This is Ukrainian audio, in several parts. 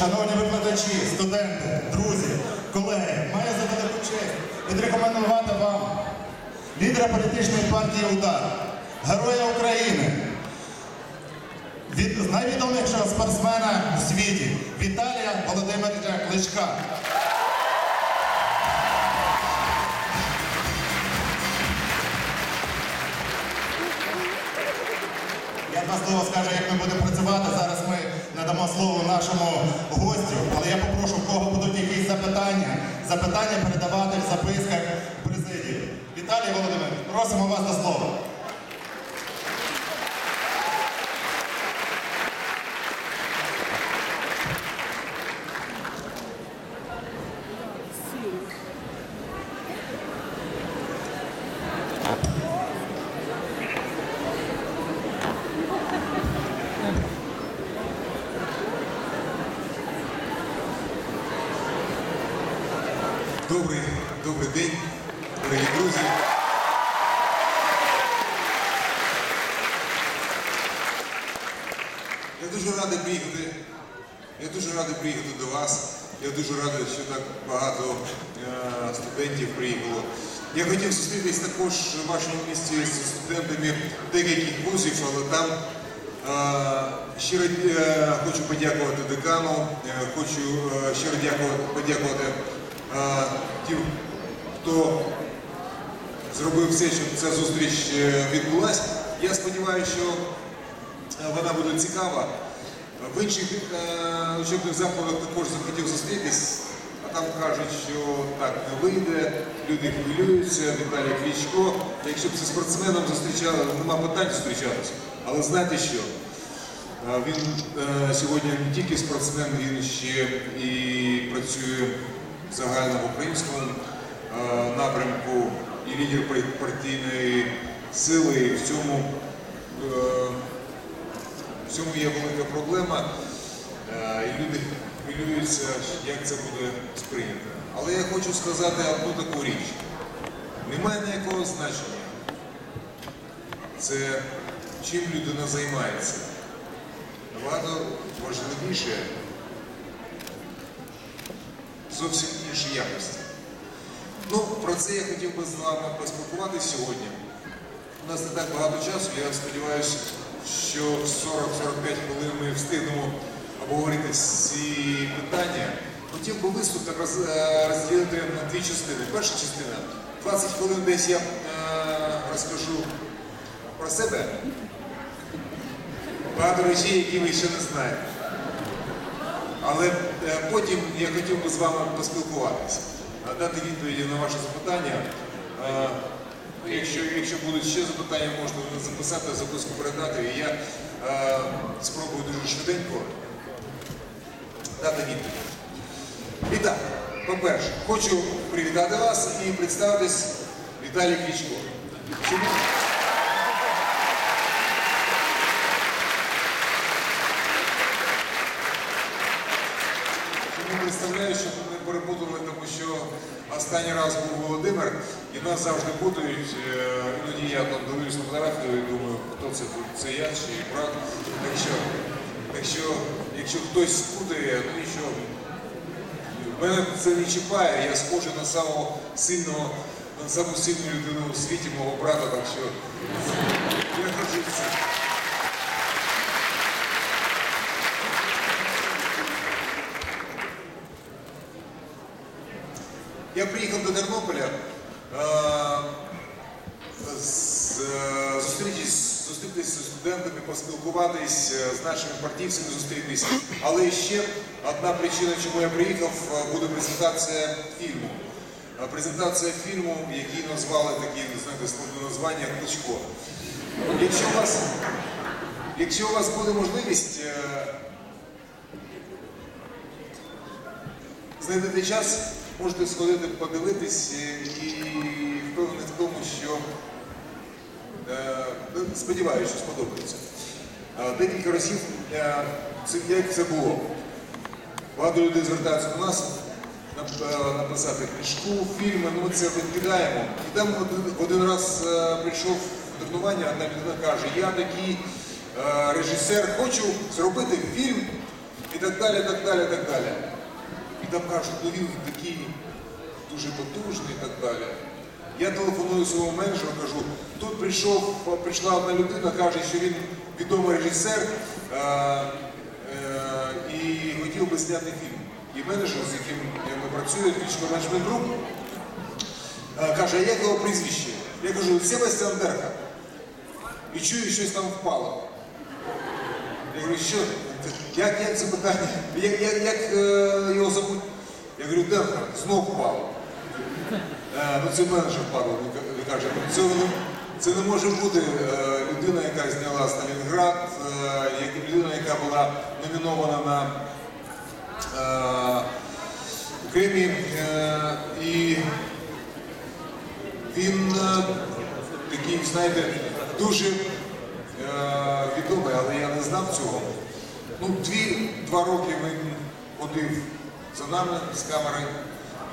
шановні викладачі, студенти, друзі, колеги, маю за велику честь відрекомендувати вам лідера політичної партії Удар, Героя України, від найвідомішого спортсмена у світі Віталія Володимировича Кличка. Я два слова скажу, як ми будемо працювати. Зараз ми надамо слово нашому гостю, але я попрошу, в кого будуть якісь запитання, запитання передавати в записках президії. Віталій Володимирович, просимо вас до слова. Добрий, добрий день, дорогі друзі. Я дуже радий приїхати. Я дуже радий приїхати до вас. Я дуже радий, що так багато е, студентів приїхало. Я хотів зустрітись також в вашому місті з студентами декількох вузів, але там е, щиро е, хочу подякувати декану, хочу щиро подякувати тим, хто зробив все, щоб ця зустріч відбулася. Я сподіваюся, що вона буде цікава. В інших учебних закладах також захотів зустрітись, там кажуть, що так не вийде, люди хвилюються, Віталій Кличко. Якщо б зі спортсменом зустрічали, нема питань зустрічатися. Але знаєте що? Він е, сьогодні не тільки спортсмен, він ще і працює в загальноукраїнському е, напрямку і лідер партійної сили. І в цьому, е, в цьому є велика проблема. Е, І люди хвилюються, як це буде сприйнято. Але я хочу сказати одну таку річ. Немає ніякого значення. Це чим людина займається. Набагато важливіше зовсім інші якості. Ну, про це я хотів би з вами поспілкуватися сьогодні. У нас не так багато часу, я сподіваюся, що 40-45 хвилин ми встигнемо обговорити ці питання. Хотів би виступ так е, розділити на дві частини. Перша частина 20 хвилин десь я е, розкажу про себе. Багато речей, які ви ще не знаєте. Але е, потім я хотів би з вами поспілкуватися, дати відповіді на ваші запитання. Ну, Якщо, якщо будуть ще запитання, мене записати, записку передати, і я спробую дуже швиденько дати відповідь. І так, по-перше, хочу привітати вас і представитись Віталій Кличко. Чому? Представляю, щоб ми перепутали, тому що останній раз був Володимир, і нас завжди путають. Е, Іноді я там дивлюсь на фотографію і думаю, хто це тут, це я чи брат. Так що, так що якщо хтось спутає, ну нічого. Мене це не чіпає, я схожий на самого сильного, на саму сильну людину у світі, мого брата, так що я хочу це. Я приїхав до Тернополя студентами, поспілкуватись е, з нашими партійцями, зустрітись. Але ще одна причина, чому я приїхав, е, буде презентація фільму. Е, Презентація фільму, який назвали такі, знаєте, складне названня Кличко. Якщо у вас, якщо у вас буде можливість. знайдете час, можете сходити подивитись і впевнений в тому, що сподіваюся, що сподобається. Е, Декілька разів е, як це було. Багато людей звертаються до нас е, написати книжку, фільми, ну ми це відкидаємо. І там один, один раз е, прийшов тренування, одна людина каже, я такий е, режисер, хочу зробити фільм і так далі, так далі, так далі. І там кажуть, ну він такий дуже потужний і так далі. Я телефоную своєму менеджеру, кажу, тут прийшов, прийшла одна людина, каже, що він відомий режисер е, е, і хотів би зняти фільм. І менеджер, з яким ми працюємо, Кличко Менеджмент Груп, е, каже, а як його прізвище? Я кажу, Себастьян Дерга. І чую, щось там впало. Я говорю, що? Як, як це питання? Як, як, як е, його зовуть? Я говорю, Дерга, знов впало. Е, ну це менеджер він каже, це, це не може бути е, людина, яка зняла Сталінград, е, людина, яка була номінована на Кримі. Е, і він такий, знаєте, дуже відомий, але я не знав цього. Ну, дві, два роки він ходив за нами з камери,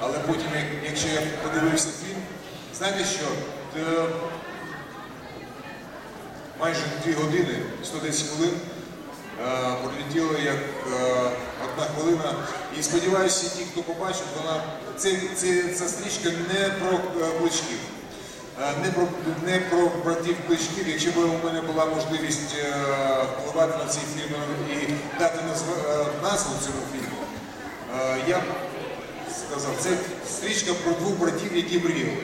але потім, якщо я подивився фільм, знаєте що? Е, майже дві години, 110 хвилин, е, пролетіло як е, одна хвилина. І сподіваюся, ті, хто побачить, вона ця стрічка не про кличків. Е, Не про, не про братів кличків, якщо б у мене була можливість впливати на цей фільм і дати назв- назву цьому фільму, я б сказав, це стрічка про двох братів, які мріяли.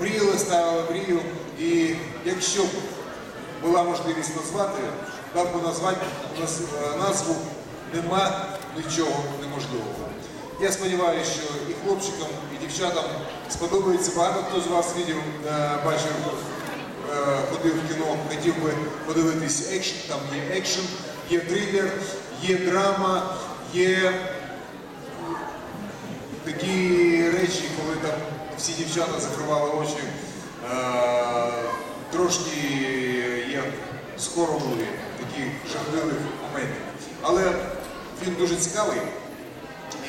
Мріяли, ставили мрію, і якщо б була можливість назвати, дав би назвати назву Нема нічого неможливого. Я сподіваюся, що і хлопчикам, і дівчатам сподобається. Багато хто з вас відео е, бачив, е, ходив в кіно, хотів би подивитись екшн, там є екшн, є трилер, є драма, є такі речі, коли там всі дівчата закривали очі, е, трошки є скоромові, такі жахливих моментів. Але він дуже цікавий,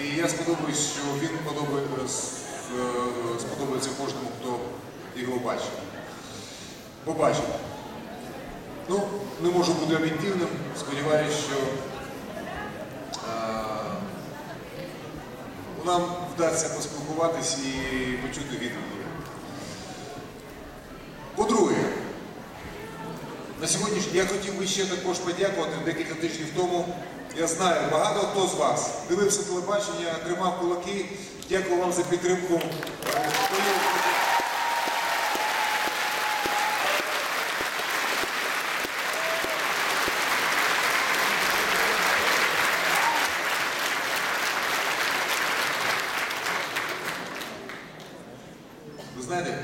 і я сподобаюсь, що він подобає, е, сподобається кожному, хто його бачив. Побачив. Ну, не можу бути об'єктивним, сподіваюся, що е, нам вдасться поспілкуватись і почути відповіді. По-друге, на сьогоднішній я хотів би ще також подякувати декілька тижнів тому. Я знаю, багато хто з вас дивився телебачення, тримав кулаки. Дякую вам за підтримку. Ви знаєте,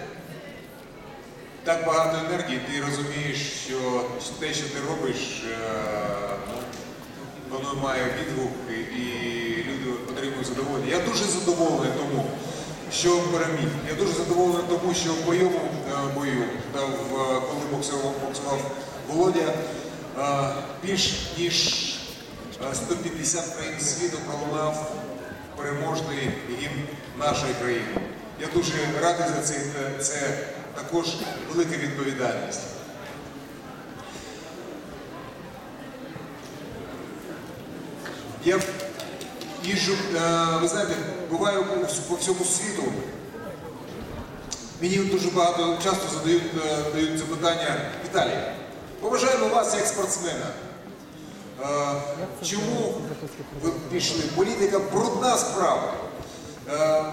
так багато енергії, ти розумієш, що те, що ти робиш, е, ну, воно має відгук і- і люди отримують задоволення. Я дуже задоволений тому, що переміг. Я дуже задоволений тому, що в бойовому е, бою, та е, коли боксував, Володя, е, більш ніж е, 150 країн світу пролунав переможний гімн нашої країни. Я дуже радий за це. Це також велика відповідальність. Я їжджу, е, ви знаєте, буваю по всьому світу. Мені дуже багато часто задають, дають це питання Віталій, поважаємо вас як спортсмена. Е, Чому ви пішли? Політика брудна справа. Е,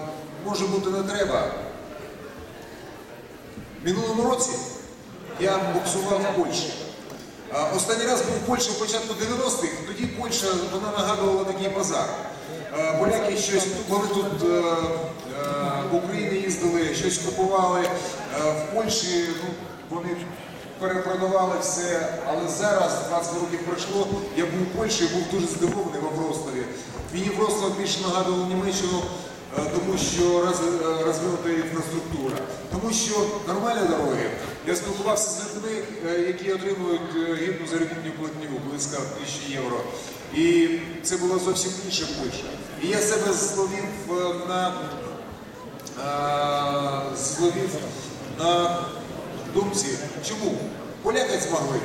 Може бути не треба. Минулому році я боксував в Польщі. Останній раз був в Польщі в початку 90-х, тоді Польща вона нагадувала такий базар. Е, Поляки щось, вони тут е, е, в Україні їздили, щось купували. В Польщі ну, вони перепродавали все, але зараз, 20 років пройшло, я був у Польщі, був дуже здивований во Вроцлаві. Мені Вроцлав більше нагадував Німеччину, тому що роз- е, розвинута інфраструктура, тому що нормальні дороги. Я спілкувався з людьми, е, які отримують е, гідну заробітну платню, близько тисячі євро. І це було зовсім інше Польща. І я себе зловив е, на е, зловив на думці, чому поляки змогли,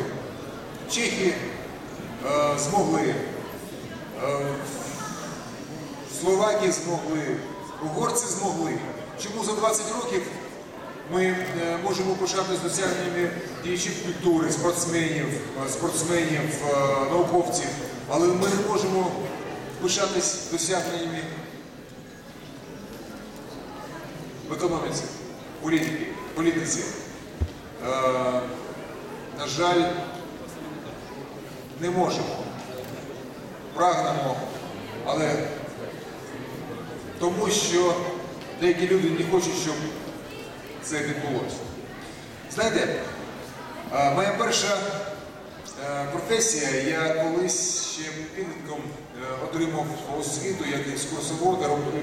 чехи е, змогли, Е, Словаки змогли, угорці змогли. Чому за 20 років ми е, можемо пишатися досягненнями діячів культури, спортсменів, е, спортсменів, е, науковців, але ми не можемо пишатись досягненнями в економіці, політики, політиці. На жаль, не можемо. Прагнемо, але тому що деякі люди не хочуть, щоб це відбулося. Знаєте, е, моя перша е, професія, я колись ще підлітком е, отримав освіту як екскурсовод,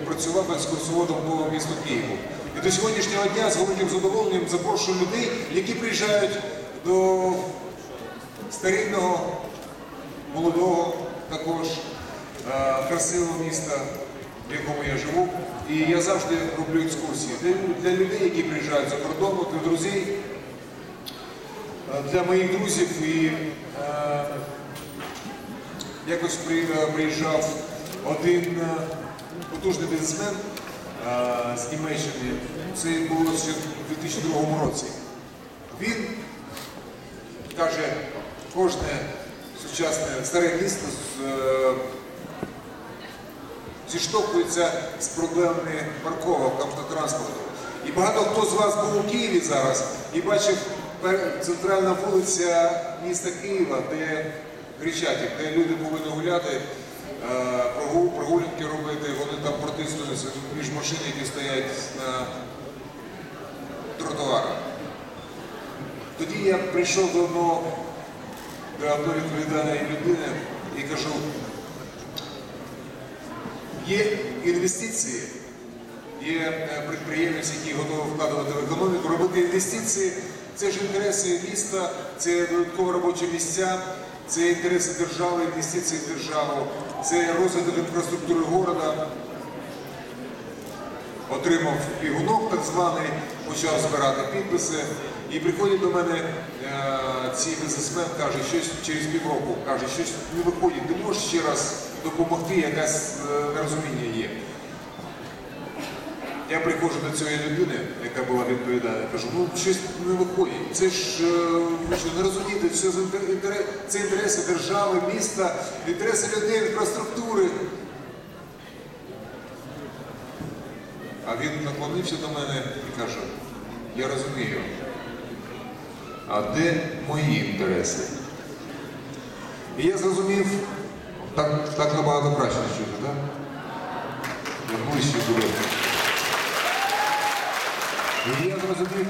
працював екскурсоводом по місту Києву. І до сьогоднішнього дня з великим задоволенням запрошую людей, які приїжджають до старинного, молодого, також красивого міста, в якому я живу. І я завжди роблю екскурсії для, людей, які приїжджають за кордону, для друзей, е, для моїх друзів. І е, якось при, е, приїжджав один е, потужний бізнесмен е, з Німеччини. Це було ще в 2002 році. Він каже, кожне сучасне старе місто з, е, зіштовхується з проблемами парковок автотранспорту. І багато хто з вас був у Києві зараз і бачив центральна вулиця міста Києва, де Хрещатик, де люди повинні гуляти, е, прогулянки робити, вони там протиснуться між машин, які стоять на тротуарах. Тоді я прийшов одного до одної відповідальної людини і кажу, є інвестиції, є е, підприємець, який готовий вкладувати в економіку, робити інвестиції. Це ж інтереси міста, це додаткові робочі місця, це інтереси держави, інвестиції в державу, це розвиток інфраструктури города. Отримав пігунок так званий, почав збирати підписи. І приходять до мене е, ці бізнесмен, каже, щось через півроку, каже, щось не виходить, ти можеш ще раз допомогти, якесь нерозуміння є. Я приходжу до цієї людини, яка була відповідальна, кажу, ну щось не виходить. Це ж е, ви що, не розумієте, інтере- це інтереси держави, міста, інтереси людей, інфраструктури. А він наклонився до мене і каже, я розумію, а де мої інтереси? І я зрозумів, так, так набагато краще чути, так? Ближче буду. І я зрозумів,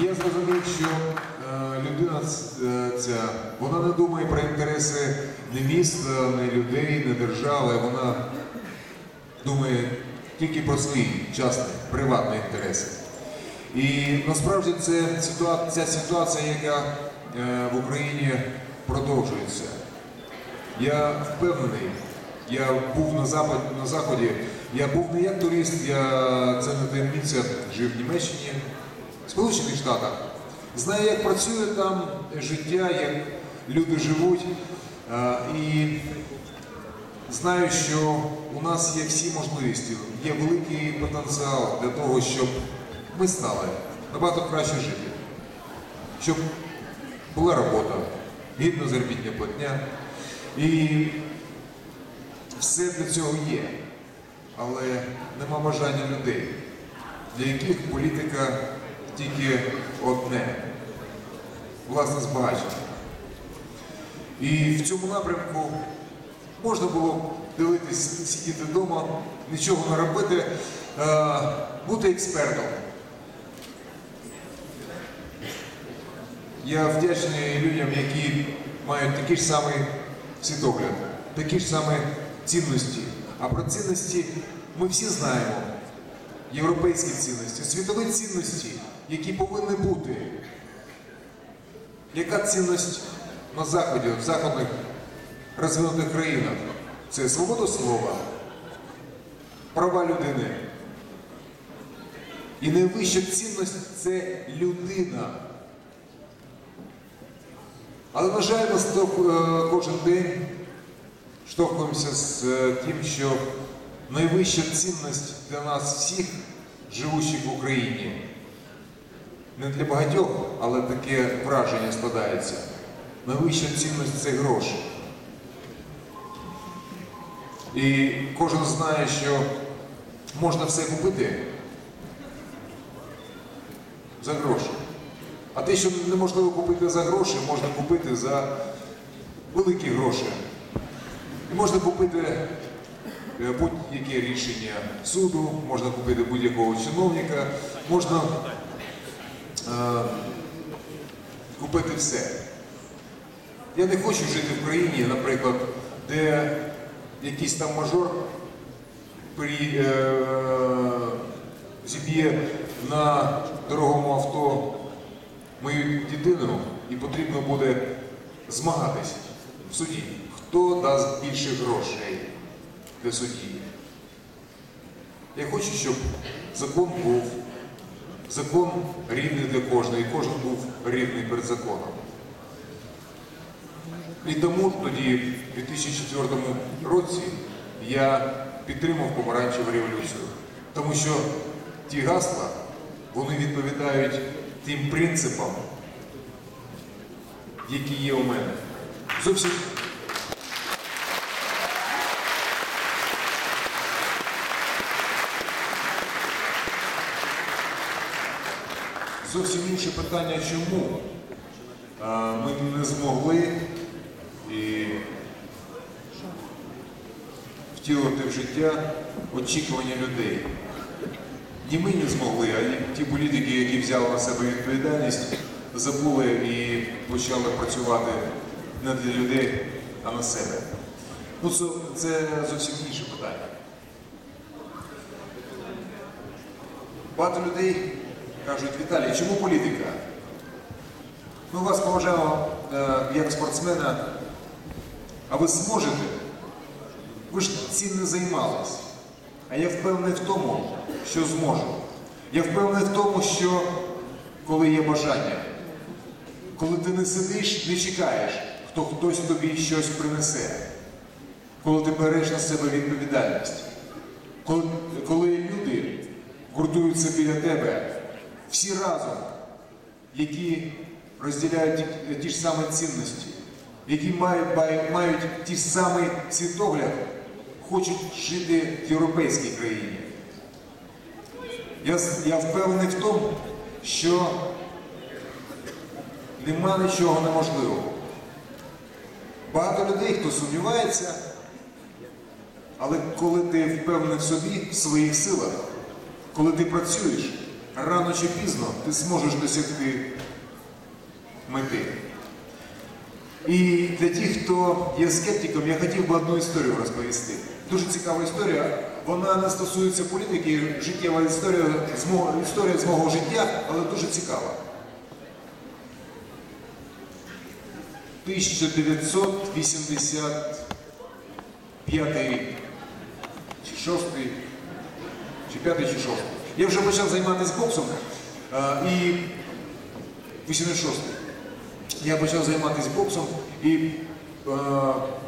я зрозумів, що е, людина е, ця, вона не думає про інтереси не міста, не людей, не держави, вона думає тільки про свої частні, приватні інтереси. І насправді це ця ситуація, яка е, в Україні продовжується. Я впевнений, я був на, запад, на Заході, я був не як турист, я це не таємниця, жив в Німеччині, в Сполучених Штатах. Знаю, як працює там життя, як люди живуть. І Знаю, що у нас є всі можливості, є великий потенціал для того, щоб ми стали набагато краще жити, щоб була робота, гідна заробітня платня. І все для цього є. Але нема бажання людей, для яких політика тільки одне власне збагачення. І в цьому напрямку можна було дивитись, сидіти вдома, нічого не робити, е, бути експертом. Я вдячний людям, які мають такий ж самий світогляд, такі ж самі цінності. А про цінності ми всі знаємо. Європейські цінності, світові цінності, які повинні бути. Яка цінність на Заході, в західних розвинутих країнах? Це свобода слова, права людини. І найвища цінність це людина. Але, на жаль, нас е, кожен день штовхуємося з е, тим, що найвища цінність для нас всіх, живучих в Україні, не для багатьох, але таке враження складається. Найвища цінність це гроші. І кожен знає, що можна все купити за гроші. А те, що неможливо купити за гроші, можна купити за великі гроші. І можна купити е, будь-яке рішення суду, можна купити будь-якого чиновника, можна е, купити все. Я не хочу жити в країні, наприклад, де якийсь там мажор при, е, зіб'є на дорогому авто мою дитину і потрібно буде змагатись в суді. Хто дасть більше грошей для судді? Я хочу, щоб закон був, закон рівний для кожного, і кожен був рівний перед законом. І тому тоді, в 2004 році, я підтримав помаранчеву революцію. Тому що ті гасла, вони відповідають тим принципам, які є у мене. Зовсім Зовсім інше питання, чому ми не змогли і втілити в життя очікування людей. Ні ми не змогли, а ті політики, які взяли на себе відповідальність, забули і почали працювати не для людей, а на себе. Ну, це, це зовсім інше питання. Багато людей кажуть, Віталій, чому політика? Ми вас поважаємо е, як спортсмена, а ви зможете? Ви ж цим не займались. А я впевнений в тому, що зможу. Я впевнений в тому, що коли є бажання, коли ти не сидиш, не чекаєш, хто хтось тобі щось принесе, коли ти береш на себе відповідальність, коли, коли люди гуртуються біля тебе, всі разом, які розділяють ті, ті ж самі цінності, які мають, мають, ті самі світогляд, хочуть жити в європейській країні. Я, я впевнений в тому, що нема нічого неможливого. Багато людей, хто сумнівається, але коли ти впевнений в собі, в своїх силах, коли ти працюєш, рано чи пізно ти зможеш досягти мети. І для тих, хто є скептиком, я хотів би одну історію розповісти. Дуже цікава історія. Вона не стосується політики, життєва історія з історія з мого життя, але дуже цікава. 1985 чи 6 чи 5 чи 6. Я вже почав займатися боксом а, і 86. Я почав займатися боксом і е,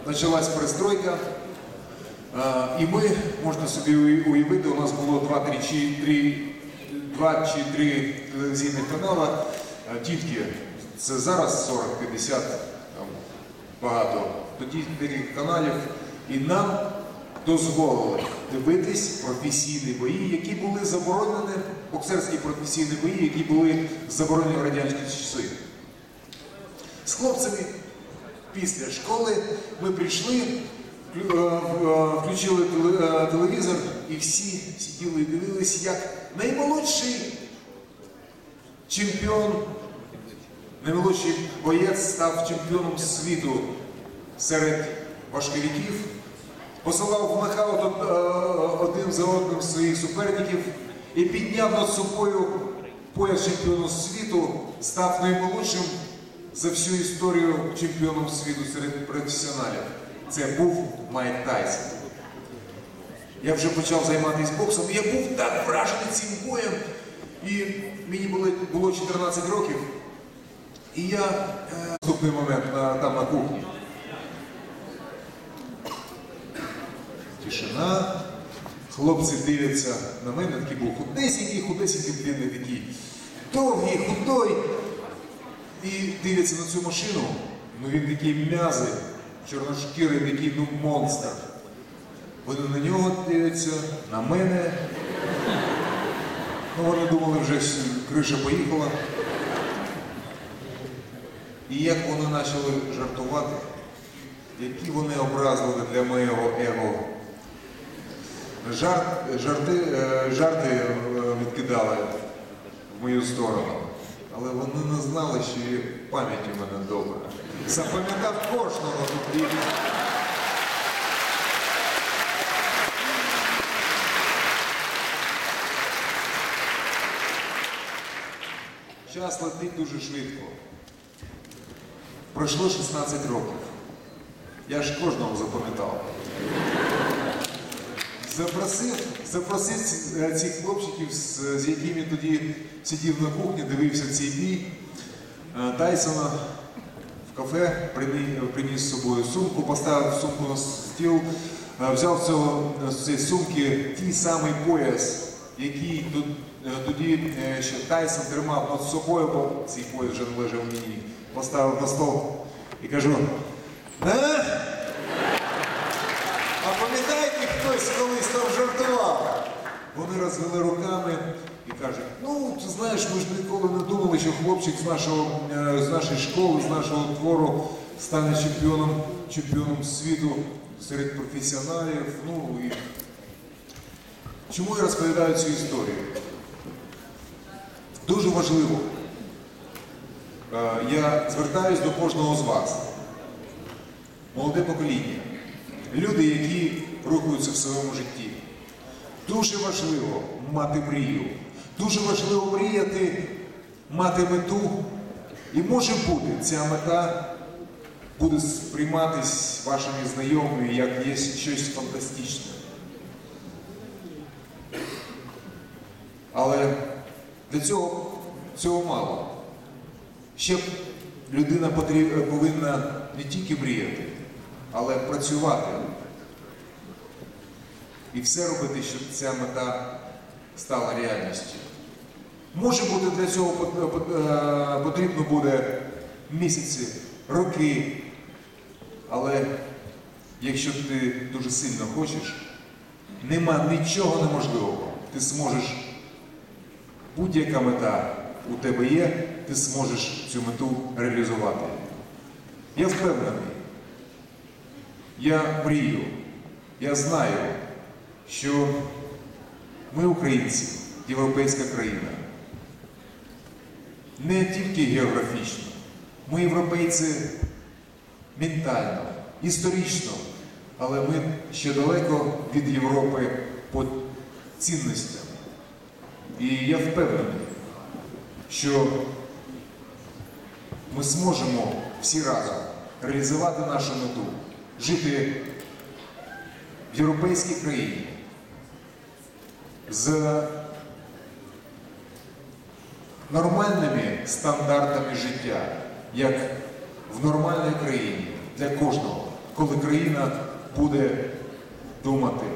почалась перестройка. Е, і ми, можна собі уявити, у нас було 2-3 чи 3, 2 чи 3 телевізійних канали, е, тільки це зараз 40-50 багато. Тоді каналів. І нам дозволили дивитись професійні бої, які були заборонені, боксерські професійні бої, які були заборонені в радянські часи. З хлопцями після школи ми прийшли, включили е, телевізор і всі сиділи і дивились, як наймолодший чемпіон, наймолодший боєць став чемпіоном світу серед важковиків, посилав в нокаут е, один за одним своїх суперників і підняв над собою пояс чемпіону світу, став наймолодшим за всю історію чемпіоном світу серед професіоналів. Це був Майк Тайсон. Я вже почав займатися боксом, і я був так вражений цим боєм. І мені було, було 14 років. І я е, наступний момент на, там на кухні. Тишина. Хлопці дивляться на мене, такий був худесенький, худесенький, блідний такий, довгий, худой. І дивляться на цю машину. Ну він такий м'язий, чорношкірий, такий ну монстр. Вони на нього дивляться, на мене. Ну, вони думали, вже криша поїхала. І як вони почали жартувати, які вони образливі для моєго его. Жарт, жарти, е, жарти е, відкидали в мою сторону. Але вони не знали, що пам'ять у мене добра. Запам'ятав кожного тут. Час летить дуже швидко. Пройшло 16 років. Я ж кожного запам'ятав. Запросив, запросив е, цих хлопчиків, з, якими тоді сидів на кухні, дивився цей бій. Тайсона в кафе, приніс з собою сумку, поставив сумку на стіл, е, взяв з цієї сумки ті самий пояс, який е, тоді е, ще Тайсон тримав над собою, бо цей пояс вже не лежав мені. Поставив на стол і кажу. «Е? А пам'ятаєте, хтось колись там жартував? Вони розвели руками і кажуть, ну, ти знаєш, ми ж ніколи не думали, що хлопчик з, нашого, е, з нашої школи, з нашого твору стане чемпіоном, чемпіоном світу серед професіоналів. Ну, і... Чому я розповідаю цю історію? Дуже важливо. Е, Я звертаюсь до кожного з вас. Молоде покоління. Люди, які рухаються в своєму житті. Дуже важливо мати мрію. Дуже важливо мріяти, мати мету. І може бути, ця мета буде сприйматись вашими знайомими як є щось фантастичне. Але для цього цього мало. Ще людина повинна не тільки мріяти, але працювати. І все робити, щоб ця мета стала реальністю. Може бути для цього пот- е, потрібно буде місяці, роки. Але якщо ти дуже сильно хочеш, нема нічого неможливого. Ти зможеш, будь-яка мета у тебе є, ти зможеш цю мету реалізувати. Я впевнений, я мрію, я знаю, що ми, українці, європейська країна, не тільки географічно, ми європейці ментально, історично, але ми ще далеко від Європи по цінностям. І я впевнений, що ми зможемо всі разом реалізувати нашу мету, жити в європейській країні з нормальними стандартами життя, як в нормальній країні для кожного, коли країна буде думати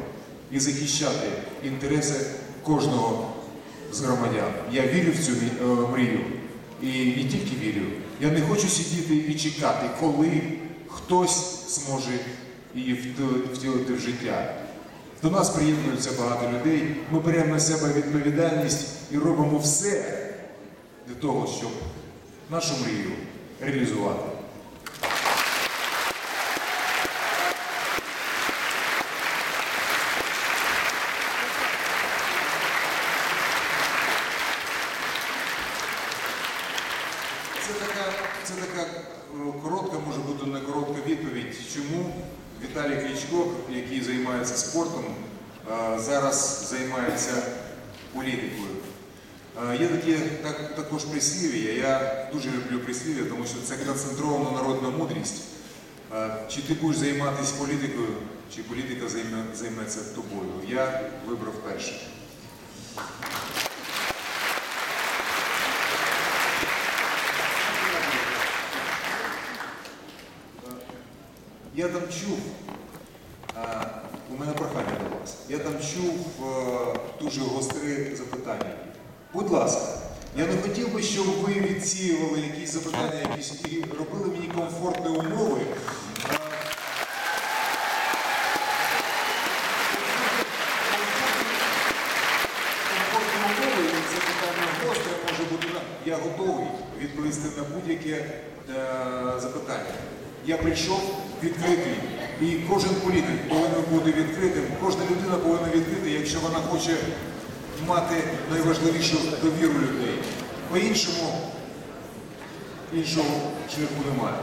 і захищати інтереси кожного з громадян. Я вірю в цю е, мрію. І не тільки вірю. Я не хочу сидіти і чекати, коли хтось зможе її втілити- в життя. До нас приєднується багато людей. Ми беремо на себе відповідальність і робимо все для того, щоб нашу мрію реалізувати. Це така, це така е, коротка, може бути не коротка відповідь, чому Віталій Кличко, який займається спортом, е, зараз займається політикою. Е, Є такі так, також прислів'я. Я дуже люблю прислів'я, тому що це концентрована народна мудрість. Е, Чи ти будеш займатися політикою, чи політика займеться тобою? Я вибрав перше. Я там чув, у мене прохання вас. Я там чув е, дуже гостре запитання. Будь ласка, я не хотів би, щоб ви відсіювали якісь запитання, якісь і робили мені комфортні умови. Я готовий відповісти на будь-яке е, запитання. Я прийшов відкритий, і кожен політик повинен бути відкритим, кожна людина повинна відкрити, якщо вона хоче мати найважливішу довіру людей. По-іншому іншого шляху немає.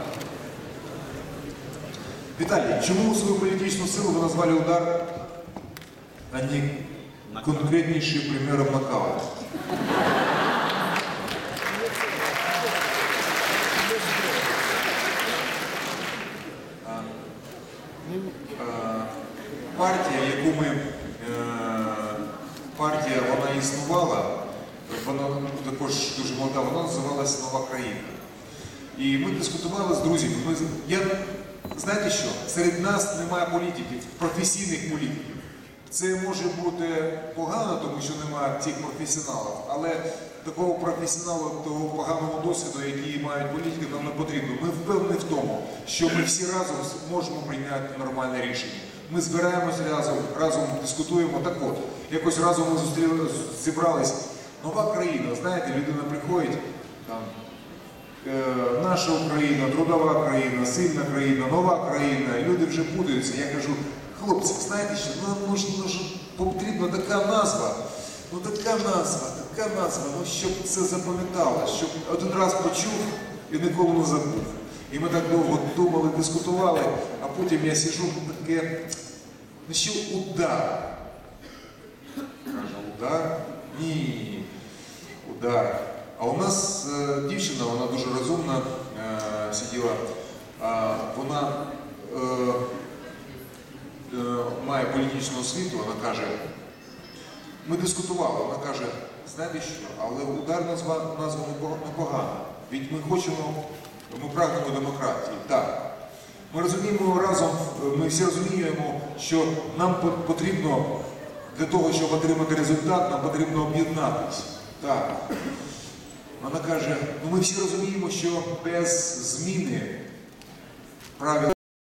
Віталій, чому свою політичну силу ви назвали удар, а не конкретніший примером нокаута? Е, партія, яку ми партія, вона існувала, вона також дуже молода, вона називалася Нова країна. І ми дискутували з друзями. Ми, я, знаєте що? Серед нас немає політиків, професійних політиків. Це може бути погано, тому що немає цих професіоналів, але такого професіоналу, того поганого досвіду, який мають політики, нам не потрібно. Ми впевнені в тому, що ми всі разом можемо прийняти нормальне рішення. Ми збираємось разом, разом дискутуємо. Так от, якось разом ми зібрались. Нова країна, знаєте, людина приходить там. Е, наша Україна, трудова країна, сильна країна, нова країна, люди вже путаються. Я кажу, хлопці, знаєте що, ж- ну, потрібна така назва, ну така назва, така назва, ну щоб це запам'ятало, щоб один раз почув і ніколи не забув. І ми так довго думали, дискутували, а потім я сижу таке, ну що удар. Удар? Ні, удар. А у нас е, дівчина, вона дуже розумна е, сиділа. А, вона е, е, має політичну освіту, вона каже, ми дискутували, вона каже, знаєте що, але удар назва, назва непогана. Ведь ми хочемо, ми прагнемо демократії. Так. Ми розуміємо разом, е, ми всі розуміємо, що нам потрібно для того, щоб отримати результат, нам потрібно об'єднатися. Так. Вона каже, ну ми всі розуміємо, що без зміни правил